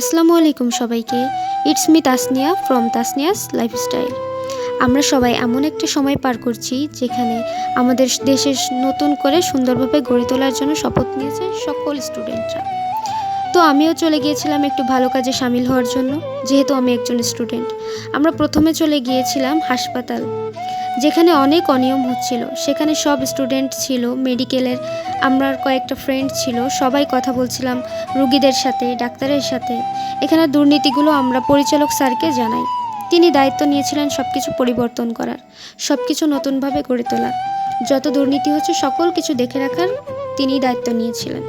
আসসালামু আলাইকুম সবাইকে। It's me Tasnia from Tasnia's lifestyle আমরা সবাই এমন একটা সময় পার করছি যেখানে আমাদের দেশের নতুন করে সুন্দরভাবে গড়ে তোলার জন্য শপথ নিয়েছে সকল স্টুডেন্টরা। তো আমিও চলে গিয়েছিলাম একটু ভালো কাজে সামিল হওয়ার জন্য, যেহেতু আমি একজন স্টুডেন্ট। আমরা প্রথমে চলে গিয়েছিলাম হাসপাতাল। যেখানে অনেক অনিয়ম হচ্ছিল। সেখানে সব স্টুডেন্ট ছিল মেডিকেলের আমরা কয়েকটা ফ্রেন্ড ছিল, সবাই কথা বলছিলাম রুগীদের সাথে, ডাক্তারের সাথে। এখানে দুর্নীতিগুলো আমরা পরিচালক স্যারকে জানাই। তিনি দায়িত্ব নিয়েছিলেন সব কিছু পরিবর্তন করার সব কিছু নতুনভাবে গড়ে তোলার। যত দুর্নীতি হচ্ছে, সকল কিছু দেখে রাখার তিনি দায়িত্ব নিয়েছিলেন।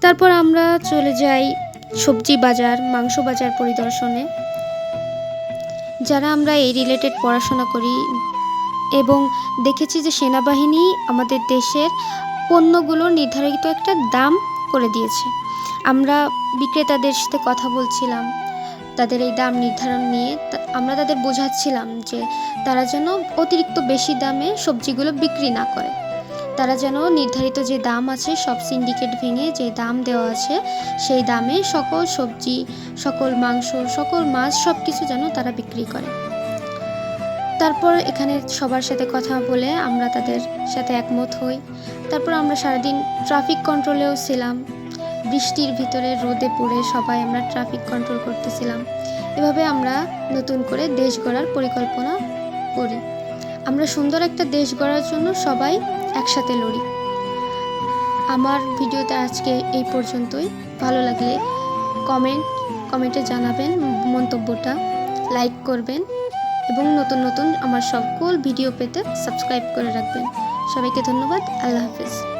তারপর আমরা চলে যাই সবজি বাজার, মাংস বাজার পরিদর্শনে। যারা আমরা এই রিলেটেড পড়াশোনা করি এবং দেখেছি যে সেনাবাহিনী আমাদের দেশের পণ্যগুলোর নির্ধারিত একটা দাম করে দিয়েছে। আমরা বিক্রেতাদের সাথে কথা বলছিলাম, তাদের এই দাম নির্ধারণ নিয়ে আমরা তাদের বোঝাচ্ছিলাম যে তারা যেন অতিরিক্ত বেশি দামে সবজিগুলো বিক্রি না করে। তারা যেন নির্ধারিত যে দাম আছে, সব সিন্ডিকেট ভেঙে যে দাম দেওয়া আছে, সেই দামে সকল সবজি, সকল মাংস, সকল মাছ সব কিছু যেন তারা বিক্রি করে। তারপর এখানে সবার সাথে কথা বলে আমরা তাদের সাথে একমত হই। তারপর আমরা সারাদিন ট্রাফিক কন্ট্রোলেও ছিলাম। বৃষ্টির ভিতরে রোদে পড়ে সবাই আমরা ট্রাফিক কন্ট্রোল করতেছিলাম। এভাবে আমরা নতুন করে দেশ গড়ার পরিকল্পনা করি। আমরা সুন্দর একটা দেশ গড়ার জন্য সবাই একসাথে লড়ি। আমার ভিডিওতে আজকে এই পর্যন্তই। ভালো লাগলে কমেন্ট কমেন্টে জানাবেন মন্তব্যটা। লাইক করবেন। এবং নতুন নতুন আমার সকল ভিডিও পেতে সাবস্ক্রাইব করে রাখবেন। সবাইকে ধন্যবাদ। আল্লাহ হাফিজ।